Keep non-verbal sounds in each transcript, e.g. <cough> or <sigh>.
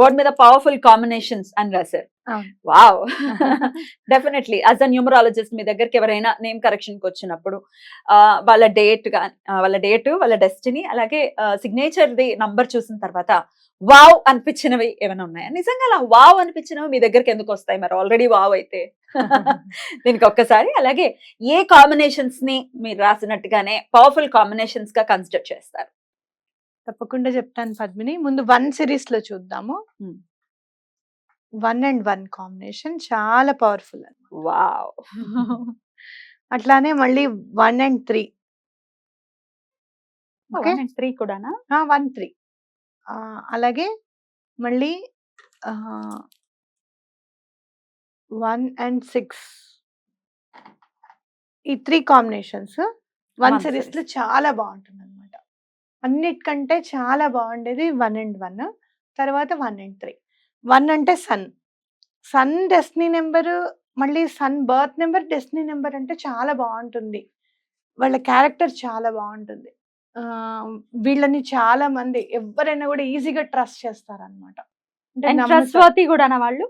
Board మీద powerful combinations అని రాశారు. Wow definitely as a numerologist మీ దగ్గరికి ఎవరైనా నేమ్ కరెక్షన్కి వచ్చినప్పుడు వాళ్ళ డేట్ వాళ్ళ డేట్ వాళ్ళ డెస్టినీ అలాగే సిగ్నేచర్ ది నంబర్ చూసిన తర్వాత వావ్ అనిపించినవి ఏమైనా ఉన్నాయా? నిజంగా అలా వావ్ అనిపించినవి మీ దగ్గరికి ఎందుకు వస్తాయి? మరి ఆల్రెడీ వావ్ అయితే. <laughs> దీనికి ఒక్కసారి అలాగే ఏ కాంబినేషన్స్ని మీరు రాసినట్టుగానే పవర్ఫుల్ కాంబినేషన్స్గా కన్సిడర్ చేస్తారు? తప్పకుండా చెప్తాను పద్మిని. ముందు వన్ సిరీస్లో చూద్దాము. వన్ అండ్ వన్ కాంబినేషన్ చాలా పవర్ఫుల్ వావ్! అట్లానే మళ్ళీ వన్ అండ్ త్రీ. త్రీ కూడానా? One three. అలాగే మళ్ళీ వన్ అండ్ సిక్స్. ఈ త్రీ కాంబినేషన్స్ వన్ సిరీస్. లో. చాలా బాగుంటుంది అన్నిటికంటే చాలా బాగుండేది వన్ అండ్ వన్. తర్వాత వన్ అండ్ త్రీ. వన్ అంటే సన్. సన్ డెస్టినీ నెంబర్ మళ్ళీ sun birth number destiny number అంటే చాలా బాగుంటుంది. వాళ్ళ క్యారెక్టర్ చాలా బాగుంటుంది. ఆ, వీళ్ళని చాలా మంది ఎవరైనా కూడా ఈజీగా ట్రస్ట్ చేస్తారనమాట ట్రస్ట్ కూడా వాళ్ళు?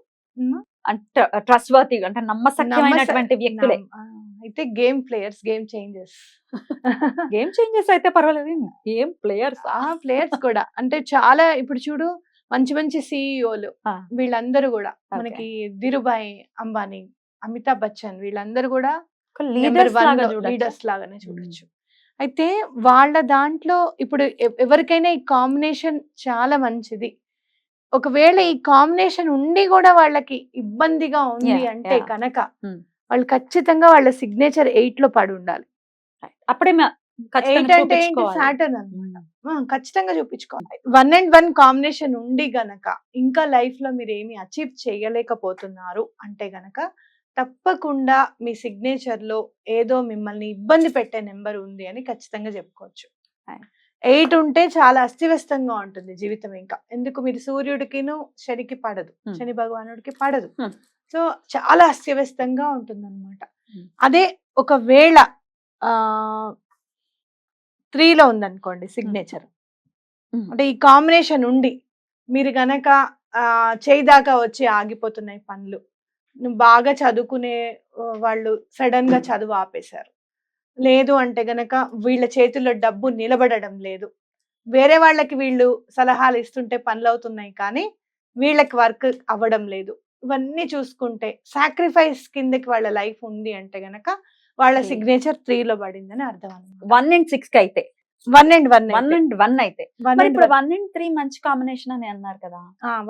ట్రస్ట్ వర్తి అంటే నమ్మసక్యమైనటువంటి వ్యక్తులే. అయితే game players game changes. Game changes అయితే పర్వాలేదు. Game players. ఆ ప్లేయర్స్ కూడా. అంటే చాలా ఇప్పుడు చూడు మంచి మంచి సిఇఓలు. వీళ్ళందరూ కూడా. మనకి ధీరుభాయ్ అంబానీ అమితాబ్ బచ్చన్ వీళ్ళందరూ కూడా లీడర్స్ లాగానే చూడొచ్చు. అయితే వాళ్ళ దాంట్లో ఇప్పుడు ఎవరికైనా ఈ కాంబినేషన్ చాలా మంచిది. ఒకవేళ ఈ కాంబినేషన్ ఉండి కూడా వాళ్ళకి ఇబ్బందిగా ఉంది అంటే. కనుక. వాళ్ళు ఖచ్చితంగా వాళ్ళ సిగ్నేచర్ ఎయిట్లో పడి ఉండాలి. అప్పుడే ఎయిట్ అంటే. సాటర్న్ అన్నమాట. ఆ, ఖచ్చితంగా చూపించుకోవాలి. వన్ అండ్ వన్ కాంబినేషన్ ఉండి గనక ఇంకా లైఫ్లో మీరు ఏమి అచీవ్ చేయలేకపోతున్నారు అంటే గనక తప్పకుండా మీ సిగ్నేచర్లో ఏదో మిమ్మల్ని ఇబ్బంది పెట్టే నెంబర్ ఉంది అని ఖచ్చితంగా చెప్పుకోవచ్చు. ఎయిట్ ఉంటే చాలా అస్తవ్యస్తంగా ఉంటుంది జీవితం ఇంకా. ఎందుకు? మీరు సూర్యుడికిను శనికి పడదు. శని భగవానుడికి పడదు. సో చాలా అస్తవ్యస్తంగా ఉంటుంది అనమాట Hmm. అదే ఒకవేళ ఆ త్రీలో ఉందనుకోండి సిగ్నేచర్. అంటే ఈ కాంబినేషన్ ఉండి మీరు గనక ఆ, చేయి దాకా వచ్చి ఆగిపోతున్నాయి పనులు బాగా చదువుకునే వాళ్ళు సడన్గా చదువు ఆపేశారు. లేదు అంటే గనక వీళ్ళ చేతుల్లో డబ్బు నిలబడడం లేదు. వేరే వాళ్ళకి వీళ్ళు సలహాలు ఇస్తుంటే పనులు అవుతున్నాయి కానీ వీళ్ళకి వర్క్ అవ్వడం లేదు. ఇవన్నీ చూసుకుంటే సాక్రిఫైస్ కిందకి వాళ్ళ లైఫ్ ఉంది అంటే గనక వాళ్ళ. సిగ్నేచర్ త్రీలో పడిందని అర్థం అనమాట. వన్ అండ్ సిక్స్కి అయితే. One and one one and one అయితే. వన్ మరి అండ్ ఇప్పుడు వన్. అండ్ త్రీ మంచి కాంబినేషన్ అని అన్నారు కదా.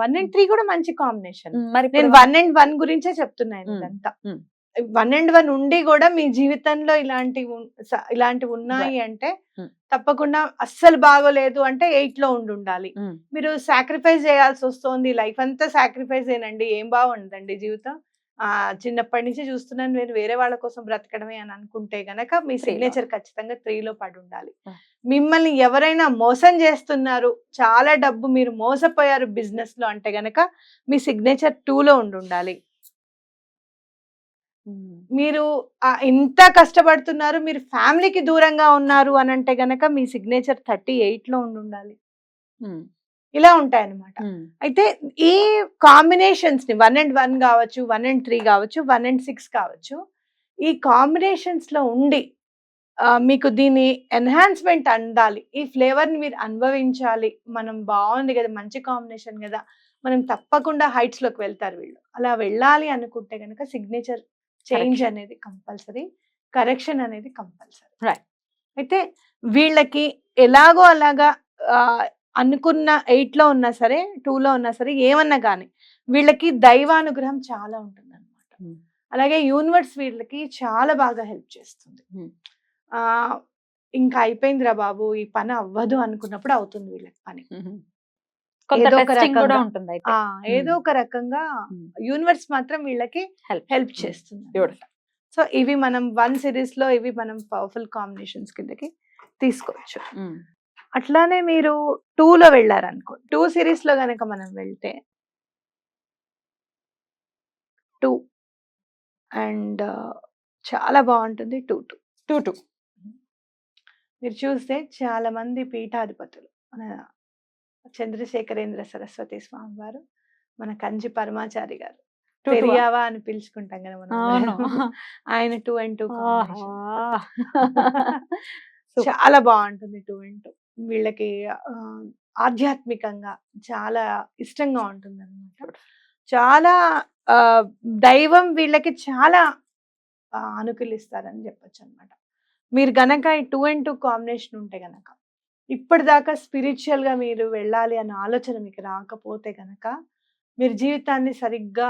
వన్ అండ్ త్రీ కూడా మంచి కాంబినేషన్. మరి నేను వన్ అండ్ వన్ గురించే చెప్తున్నాను. ఇదంతా. వన్ అండ్ వన్ ఉండి కూడా మీ జీవితంలో ఇలాంటి ఇలాంటివి ఉన్నాయి అంటే. తప్పకుండా అస్సలు బాగోలేదు అంటే ఎయిట్లో ఉండి ఉండాలి మీరు సాక్రిఫైస్ చేయాల్సి వస్తుంది లైఫ్ అంతా సాక్రిఫైస్ ఏనండి ఏం బాగుండదండి జీవితం ఆ చిన్నప్పటి నుంచి చూస్తున్నాను నేను వేరే వాళ్ళ కోసం బ్రతకడమే అని అనుకుంటే గనక మీ. సిగ్నేచర్ ఖచ్చితంగా త్రీలో పడి ఉండాలి. మిమ్మల్ని ఎవరైనా మోసం చేస్తున్నారు చాలా డబ్బు మీరు మోసపోయారు బిజినెస్లో అంటే గనక మీ సిగ్నేచర్లో ఉండి ఉండాలి మీరు ఎంత కష్టపడుతున్నారు మీరు ఫ్యామిలీకి దూరంగా ఉన్నారు అని అంటే గనక మీ సిగ్నేచర్ థర్టీ ఎయిట్లో ఉండి ఉండాలి ఇలా ఉంటాయన్నమాట. అయితే ఈ కాంబినేషన్స్ని వన్ అండ్ వన్ కావచ్చు వన్ అండ్ త్రీ కావచ్చు వన్ అండ్ సిక్స్ కావచ్చు ఈ కాంబినేషన్స్లో ఉండి మీకు దీని ఎన్హాన్స్మెంట్ అందాలి. ఈ ఫ్లేవర్ని మీరు అనుభవించాలి. మనం బాగుంది కదా మంచి కాంబినేషన్ కదా మనం తప్పకుండా హైట్స్లోకి వెళ్తారు వీళ్ళు. అలా వెళ్ళాలి అనుకుంటే కనుక సిగ్నేచర్ చేంజ్. అనేది కంపల్సరీ కరెక్షన్ అనేది కంపల్సరీ Right. అయితే వీళ్ళకి ఎలాగో అలాగా అనుకున్న ఎయిట్లో ఉన్నా సరే టూ లో ఉన్నా సరే ఏమన్నా కానీ వీళ్ళకి దైవానుగ్రహం చాలా ఉంటుంది అనమాట. అలాగే యూనివర్స్ వీళ్ళకి చాలా బాగా హెల్ప్ చేస్తుంది. ఆ ఇంకా అయిపోయిందిరా బాబు ఈ పని అవ్వదు అనుకున్నప్పుడు అవుతుంది వీళ్ళకి పని ఏదో ఒక రకంగా. ఉంటుంది అయితే ఆ ఏదో ఒక రకంగా. యూనివర్స్ మాత్రం వీళ్ళకి. హెల్ప్. చేస్తుంది. సో ఇవి మనం వన్ సిరీస్లో ఇవి మనం పవర్ఫుల్ కాంబినేషన్స్ కిందకి తీసుకోవచ్చు. అట్లానే మీరు టూ లో వెళ్ళారనుకో టూ సిరీస్లో గనక మనం వెళ్తే టూ అండ్ చాలా బాగుంటుంది టూ టూ టూ టూ మీరు చూస్తే చాలా మంది పీఠాధిపతులు చంద్రశేఖరేంద్ర సరస్వతి స్వామి వారు మన కంచి పరమాచారి గారు. పెరియావా అని పిలుచుకుంటాం కదా మనం. <laughs> ఆయన టూ అండ్ టూ. <laughs> చాలా బాగుంటుంది టూ అండ్ టూ. వీళ్ళకి ఆధ్యాత్మికంగా చాలా ఇష్టంగా ఉంటుంది అనమాట చాలా దైవం వీళ్ళకి చాలా అనుకూలిస్తారని చెప్పొచ్చు అనమాట మీరు గనక ఈ టూ అండ్ టూ కాంబినేషన్ ఉంటే గనక ఇప్పటిదాకా స్పిరిచువల్గా మీరు వెళ్ళాలి అన్న ఆలోచన మీకు రాకపోతే గనక మీరు జీవితాన్ని సరిగ్గా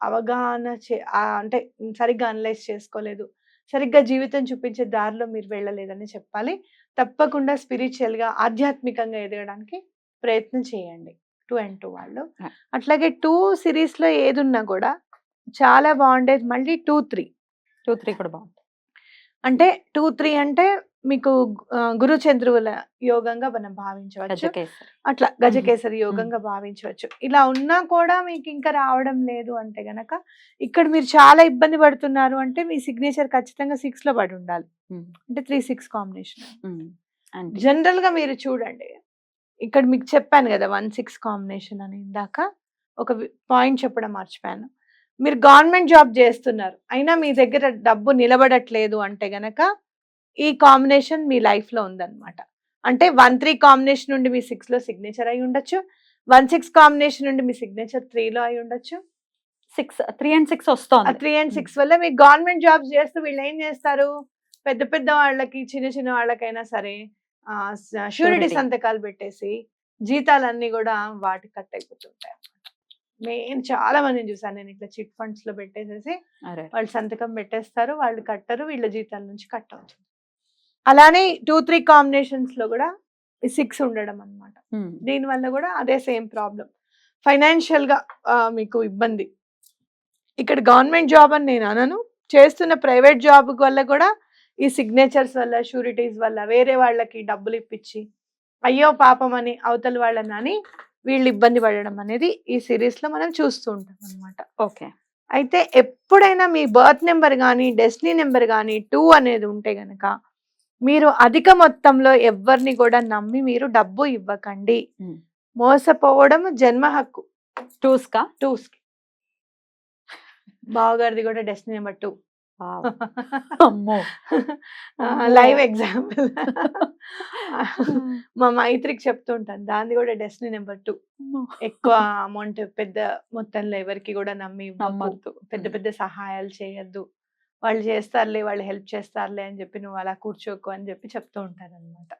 అవగాహన చే అంటే సరిగ్గా అనలైజ్ చేసుకోలేదు సరిగ్గా జీవితం చూపించే దారిలో మీరు వెళ్ళలేదని చెప్పాలి. తప్పకుండా స్పిరిచువల్గా ఆధ్యాత్మికంగా ఎదగడానికి ప్రయత్నం చేయండి. టూ అండ్ టూ వాళ్ళు. అట్లాగే టూ సిరీస్లో ఏదున్నా కూడా చాలా బాగుండేది మళ్ళీ టూ త్రీ. టూ త్రీ కూడా బాగుంది. అంటే టూ త్రీ అంటే మీకు గురు చంద్రువుల యోగంగా మనం భావించవచ్చు. అట్లా గజకేసరి యోగంగా భావించవచ్చు. ఇలా ఉన్నా కూడా మీకు ఇంకా రావడం లేదు అంటే గనక ఇక్కడ మీరు చాలా ఇబ్బంది పడుతున్నారు అంటే మీ సిగ్నేచర్ ఖచ్చితంగా సిక్స్లో పడి ఉండాలి. అంటే త్రీ సిక్స్ కాంబినేషన్. జనరల్గా మీరు చూడండి ఇక్కడ మీకు చెప్పాను కదా వన్ సిక్స్ కాంబినేషన్ అని ఇందాక ఒక పాయింట్ చెప్పడం మర్చిపోయాను. మీరు గవర్నమెంట్ జాబ్ చేస్తున్నారు అయినా మీ దగ్గర డబ్బు నిలబడట్లేదు అంటే గనక ఈ కాంబినేషన్ మీ లైఫ్లో ఉందన్నమాట. అంటే వన్ త్రీ కాంబినేషన్ నుండి మీ సిక్స్లో సిగ్నేచర్ అయి ఉండొచ్చు. వన్ సిక్స్ కాంబినేషన్ నుండి మీ సిగ్నేచర్ త్రీలో అయి ఉండొచ్చు. సిక్స్ త్రీ అండ్ సిక్స్ వస్తోంది. త్రీ అండ్ సిక్స్ వల్ల మీకు గవర్నమెంట్ జాబ్స్ చేస్తూ వీళ్ళు ఏం చేస్తారు? పెద్ద పెద్ద వాళ్ళకి చిన్న చిన్న వాళ్ళకైనా సరే షూరిటీ. సంతకాలు పెట్టేసి జీతాలన్నీ కూడా వాటి కట్ అయిపోతుంటాయి మెయిన్ చాలా మందిని చూసాను. నేను ఇట్లా చిట్ ఫండ్స్లో పెట్టేసేసి వాళ్ళు సంతకం పెట్టేస్తారు వాళ్ళు కట్టరు వీళ్ళ జీతాల నుంచి కట్ అవుతుంది. అలానే టూ త్రీ కాంబినేషన్స్లో కూడా సిక్స్ ఉండడం అన్నమాట. ఉమ్. దీని వల్ల కూడా అదే సేమ్ ప్రాబ్లం ఫైనాన్షియల్గా మీకు ఇబ్బంది. ఇక్కడ గవర్నమెంట్ జాబ్ అని నేను అనను. చేస్తున్న ప్రైవేట్ జాబ్ వల్ల కూడా ఈ సిగ్నేచర్స్ వల్ల షూరిటీస్ వల్ల వేరే వాళ్ళకి డబ్బులు ఇప్పించి అయ్యో పాపం అని అవతల వాళ్ళని అని వీళ్ళు ఇబ్బంది పడడం అనేది ఈ సిరీస్లో మనం చూస్తూ ఉంటాం అన్నమాట. ఓకే. అయితే ఎప్పుడైనా మీ బర్త్ నెంబర్ కానీ డెస్టినీ నెంబర్ కానీ టూ అనేది ఉంటే గనక మీరు అధిక మొత్తంలో ఎవరిని కూడా నమ్మి మీరు డబ్బు ఇవ్వకండి. మోసపోవడం జన్మ హక్కు. టూస్ కా టూస్ బావగారిది కూడా డెస్టినీ నెంబర్ టూ. అమ్మో. Live example. <laughs> మా మైత్రికి చెప్తూ ఉంటాను దాన్ని కూడా డెస్టినీ నెంబర్ టూ. ఎక్కువ అమౌంట్ పెద్ద మొత్తంలో ఎవరికి కూడా నమ్మి. నమ్మద్దు. పెద్ద పెద్ద సహాయాలు చేయొద్దు. వాళ్ళు చేస్తారులే వాళ్ళు హెల్ప్ చేస్తారులే అని చెప్పి నువ్వు అలా కూర్చోకు అని చెప్పి చెప్తూ ఉంటాను అనమాట.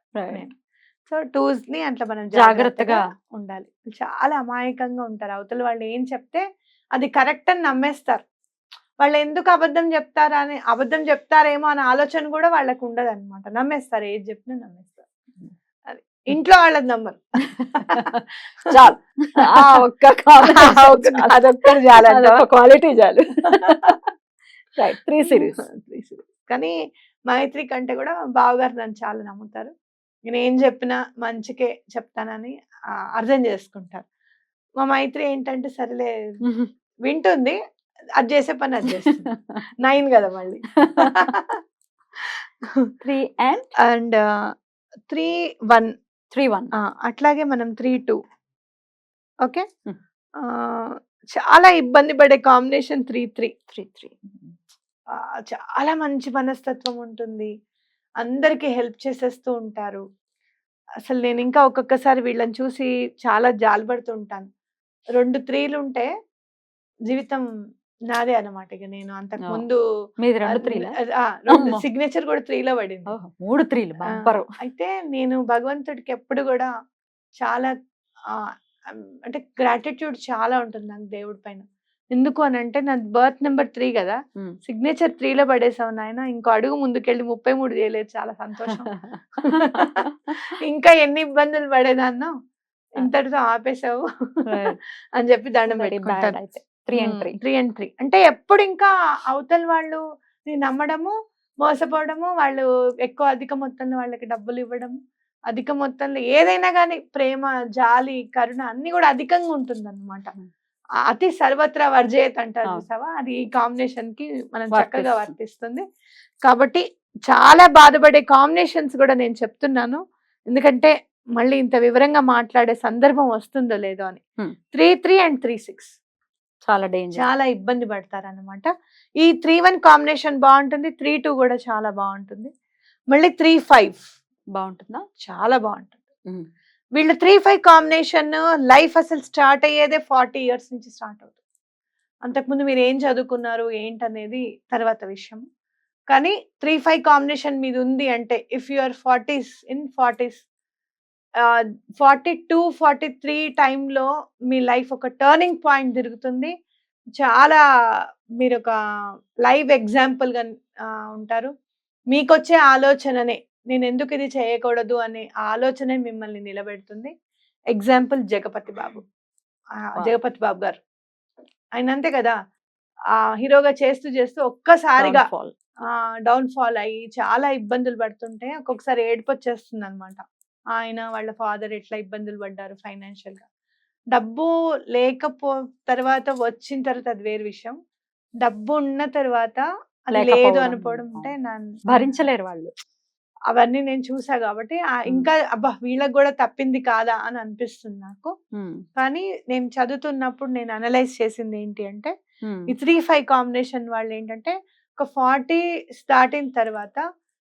సో టూస్ని అట్లా మనం జాగ్రత్తగా. ఉండాలి. చాలా అమాయకంగా ఉంటారు. అవతల వాళ్ళు ఏం చెప్తే అది కరెక్ట్ అని నమ్మేస్తారు. వాళ్ళు ఎందుకు అబద్ధం చెప్తారా అని అబద్ధం చెప్తారేమో అనే ఆలోచన కూడా వాళ్ళకు ఉండదు అనమాట నమ్మేస్తారు. ఏది చెప్పినా నమ్మేస్తారు. అది ఇంట్లో వాళ్ళది నమ్మరు. చాలు. <laughs> ఒక్క చాలు. అదొక్కటి? అదొక క్వాలిటీ చాలు. <laughs> Right three series three series కానీ మైత్రి కంటే కూడా బావగారు నన్ను చాలా నమ్ముతారు. నేను ఏం చెప్పినా మంచికే చెప్తానని అర్థం చేసుకుంటారు. మా మైత్రి ఏంటంటే సరేలే <laughs> వింటుంది అది చేసే పని అది చేస్తుంది. నైన్ కదా మళ్ళీ. <laughs> Three and and three one. Three one అట్లాగే మనం త్రీ టూ. ఓకే. చాలా ఇబ్బంది పడే combination three three. Three three చాలా మంచి మనస్తత్వం ఉంటుంది. అందరికి హెల్ప్ చేసేస్తూ ఉంటారు. అసలు నేను ఇంకా ఒక్కొక్కసారి వీళ్ళని చూసి చాలా జాలిపడుతుంటాను రెండు త్రీలు ఉంటే జీవితం నాదే అన్నమాట ఇక నేను. అంతకు. ముందు. సిగ్నేచర్ కూడా త్రీలో పడింది. మూడు త్రీలు అయితే నేను భగవంతుడికి ఎప్పుడు కూడా చాలా అంటే గ్రాటిట్యూడ్ చాలా ఉంటుంది నాకు దేవుడి పైన. ఎందుకు అని అంటే నా బర్త్ నెంబర్ త్రీ కదా. సిగ్నేచర్ త్రీలో పడేసావు నాయన. ఇంకో అడుగు ముందుకెళ్ళి ముప్పై మూడు చేయలేదు చాలా సంతోషం. <laughs> ఇంకా ఎన్ని ఇబ్బందులు పడేదాన్నో ఇంతటితో ఆపేసావు. <laughs> అని చెప్పి దండం పెట్టుకుంటారు three and three three and three అంటే ఎప్పుడు ఇంకా అవతల వాళ్ళు నమ్మడము మోసపోవడము వాళ్ళు ఎక్కువ అధిక మొత్తంలో వాళ్ళకి డబ్బులు ఇవ్వడము అధిక మొత్తంలో ఏదైనా కానీ ప్రేమ జాలి కరుణ అన్ని కూడా అధికంగా ఉంటుంది అనమాట. అతి సర్వత్రా వర్జయత్ అంటారు. చూసావా? అది ఈ కాంబినేషన్కి మనం చక్కగా వర్తిస్తుంది. కాబట్టి చాలా బాధపడే కాంబినేషన్స్ కూడా నేను చెప్తున్నాను. ఎందుకంటే మళ్ళీ ఇంత వివరంగా మాట్లాడే సందర్భం వస్తుందో లేదో అని. Three three and three six. చాలా డేంజర్ చాలా ఇబ్బంది పడతారు అనమాట ఈ త్రీ వన్ కాంబినేషన్ బాగుంటుంది త్రీ టూ కూడా చాలా బాగుంటుంది. మళ్ళీ త్రీ ఫైవ్ బాగుంటుందా? చాలా బాగుంటుంది. వీళ్ళు త్రీ ఫైవ్ కాంబినేషన్ లైఫ్ అసలు స్టార్ట్ అయ్యేదే ఫార్టీ ఇయర్స్ నుంచి స్టార్ట్ అవుతుంది. అంతకుముందు మీరు ఏం చదువుకున్నారు ఏంటనేది తర్వాత విషయం. కానీ త్రీ ఫైవ్ కాంబినేషన్ మీద ఉంది అంటే if your forties in forties forty two forty three టైంలో మీ లైఫ్ ఒక టర్నింగ్ పాయింట్ తిరుగుతుంది. చాలా మీరు ఒక లైవ్ ఎగ్జాంపుల్గా ఉంటారు. మీకు వచ్చే ఆలోచననే నేను ఎందుకు ఇది చేయకూడదు అనే ఆలోచనే మిమ్మల్ని నిలబెడుతుంది ఎగ్జాంపుల్ జగపతి బాబు. జగపతి బాబు గారు ఆయన అంతే కదా ఆ హీరోగా చేస్తూ చేస్తూ ఒక్కసారిగా. డౌన్ ఫాల్ అయ్యి చాలా ఇబ్బందులు పడుతుంటే ఒక్కొక్కసారి ఏడుపు వచ్చేస్తుంది అనమాట ఆయన వాళ్ళ ఫాదర్ ఎట్లా ఇబ్బందులు పడ్డారు ఫైనాన్షియల్గా డబ్బు లేకపో తర్వాత వచ్చిన తర్వాత అది వేరు విషయం డబ్బు ఉన్న తర్వాత అది లేదు. అనుకోవడం అంటే భరించలేరు వాళ్ళు అవన్నీ నేను చూసా కాబట్టి ఇంకా అబ్బా! వీళ్ళకి కూడా తప్పింది కాదా అని అనిపిస్తుంది నాకు. కానీ నేను చదువుతున్నప్పుడు నేను అనలైజ్ చేసింది ఏంటి అంటే ఈ త్రీ ఫైవ్ కాంబినేషన్ వాళ్ళు ఏంటంటే ఒక ఫార్టీ స్టార్ట్ అయిన తర్వాత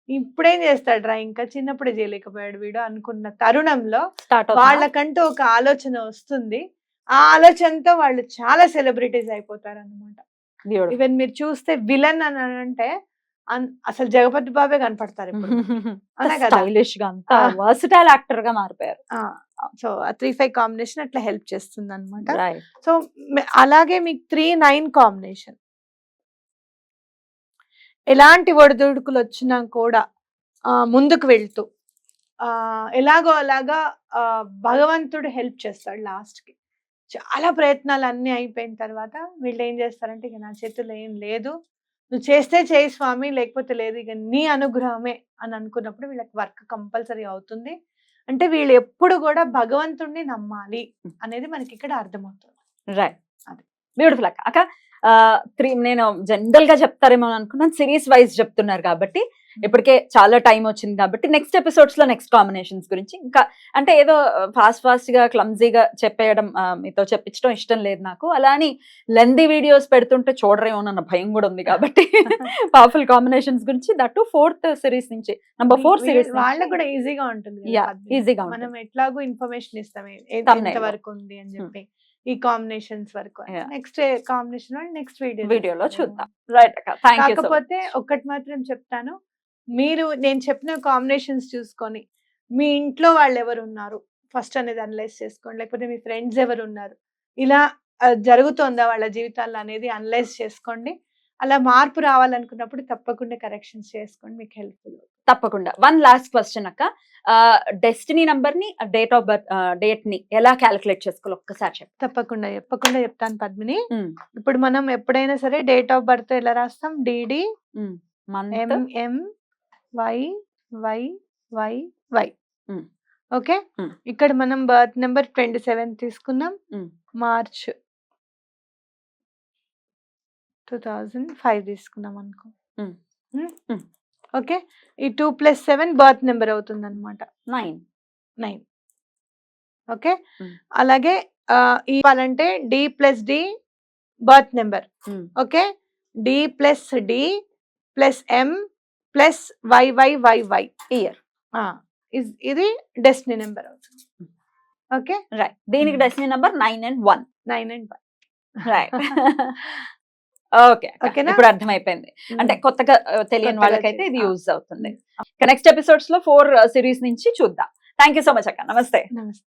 ఇప్పుడేం చేస్తాడు రా ఇంకా చిన్నప్పుడే చేయలేకపోయాడు వీడు అనుకున్న తరుణంలో? వాళ్ళకంటూ ఒక ఆలోచన వస్తుంది. ఆ ఆలోచనతో వాళ్ళు చాలా సెలబ్రిటీస్ అయిపోతారు అనమాట. ఈవెన్ మీరు చూస్తే విలన్ అని అంటే అసలు జగపతి బాబే కనపడతారు స్టైలిష్ <laughs> గా అంత. వర్సిటైల్ యాక్టర్గా మారిపోయారు. సో ఆ త్రీ ఫైవ్ కాంబినేషన్ అట్లా హెల్ప్ చేస్తుంది అనమాట సో అలాగే మీకు త్రీ నైన్ కాంబినేషన్ ఎలాంటి ఒడిదుడుకులు వచ్చినా కూడా ముందుకు వెళ్తూ ఆ, ఎలాగో అలాగా భగవంతుడు హెల్ప్ చేస్తాడు లాస్ట్కి చాలా ప్రయత్నాలు అన్నీ అయిపోయిన తర్వాత వీళ్ళు ఏం చేస్తారంటే ఇక నా చేతుల్లో ఏం లేదు నువ్వు చేస్తే చేయి స్వామి లేకపోతే లేదు. ఇక నీ అనుగ్రహమే అని అనుకున్నప్పుడు వీళ్ళకి వర్క్ కంపల్సరీ అవుతుంది. అంటే వీళ్ళు ఎప్పుడు కూడా భగవంతుణ్ణి నమ్మాలి అనేది మనకి ఇక్కడ అర్థమవుతుంది. రైట్ అది. బ్యూటిఫుల్ అక్క. అక్క త్రీ నేను జనరల్గా చెప్తారేమో అని అనుకున్నాను. సిరీస్ వైజ్ చెప్తున్నారు కాబట్టి ఇప్పటికే చాలా టైం వచ్చింది కాబట్టి నెక్స్ట్ ఎపిసోడ్స్లో నెక్స్ట్ కాంబినేషన్స్ గురించి. ఇంకా అంటే ఏదో ఫాస్ట్ ఫాస్ట్గా క్లమ్జీగా చెప్పేయడం ఆ, మీతో చెప్పించడం ఇష్టం లేదు నాకు. అలా అని లెందీ వీడియోస్ పెడుతుంటే చూడరేమోనన్న భయం కూడా ఉంది కాబట్టి <laughs> పవర్ఫుల్ కాంబినేషన్స్ గురించి. దట్ ఫోర్త్ సిరీస్ నుంచి నంబర్ ఫోర్ సిరీస్ వాళ్ళకు కూడా ఈజీగా ఉంటుంది. ఈజీగా మనం ఎట్లాగో ఇన్ఫర్మేషన్ ఇస్తాం. వరకు ఉంది అని చెప్పి ఈ కాంబినేషన్స్ వరకు. నెక్స్ట్ కాంబినేషన్ నెక్స్ట్ వీడియో వీడియోలో చూద్దాం. రైట్ కాకపోతే ఒక్కటి మాత్రం చెప్తాను. మీరు నేను చెప్పిన కాంబినేషన్స్ చూసుకొని మీ ఇంట్లో వాళ్ళు ఎవరు ఉన్నారు ఫస్ట్ అనేది అనలైజ్ చేసుకోండి. లేకపోతే మీ ఫ్రెండ్స్ ఎవరు ఉన్నారు ఇలా జరుగుతోందా వాళ్ళ జీవితాల్లో అనేది అనలైజ్ చేసుకోండి. అలా మార్పు రావాలనుకున్నప్పుడు తప్పకుండా కరెక్షన్స్ చేసుకోండి. మీకు హెల్ప్ఫుల్ తప్పకుండా. వన్ లాస్ట్ క్వశ్చన్ అక్క. డెస్టినీ నంబర్ని డేట్ ఆఫ్ బర్త్ డేట్ని ఎలా క్యాలిక్యులేట్ చేసుకోవాలి? ఒక్కసారి చెప్పు. తప్పకుండా తప్పకుండా చెప్తాను పద్మిని. ఇప్పుడు మనం ఎప్పుడైనా సరే డేట్ ఆఫ్ బర్త్ ఎలా రాస్తాం? DD MM Y Y Y Y. Okay. ఇక్కడ మనం బర్త్ నెంబర్ ట్వంటీ సెవెన్ తీసుకున్నాం. మార్చ్ టూ థౌజండ్ ఫైవ్ తీసుకున్నాం అనుకో. ఓకే? ఈ two plus seven birth number అవుతుంది అనమాట nine. నైన్. ఓకే. అలాగే ఇవ్వాలంటే D plus D birth number. Okay? D plus D plus M plus Y Y Y Y year. ఇది destiny number అవుతుంది. Okay? Right దీనికి ఉమ్. Destiny number nine and one. Nine and one. Right <laughs> okay. ఓకేనా? ఇప్పుడు అర్థమైపోయింది. అంటే కొత్తగా uh, తెలియని వాళ్ళకైతే ఇది. యూజ్ అవుతుంది. నెక్స్ట్ ఎపిసోడ్స్లో ఫోర్ సిరీస్ నుంచి చూద్దాం. థ్యాంక్ యూ సో మచ్ అక్క. నమస్తే. నమస్తే.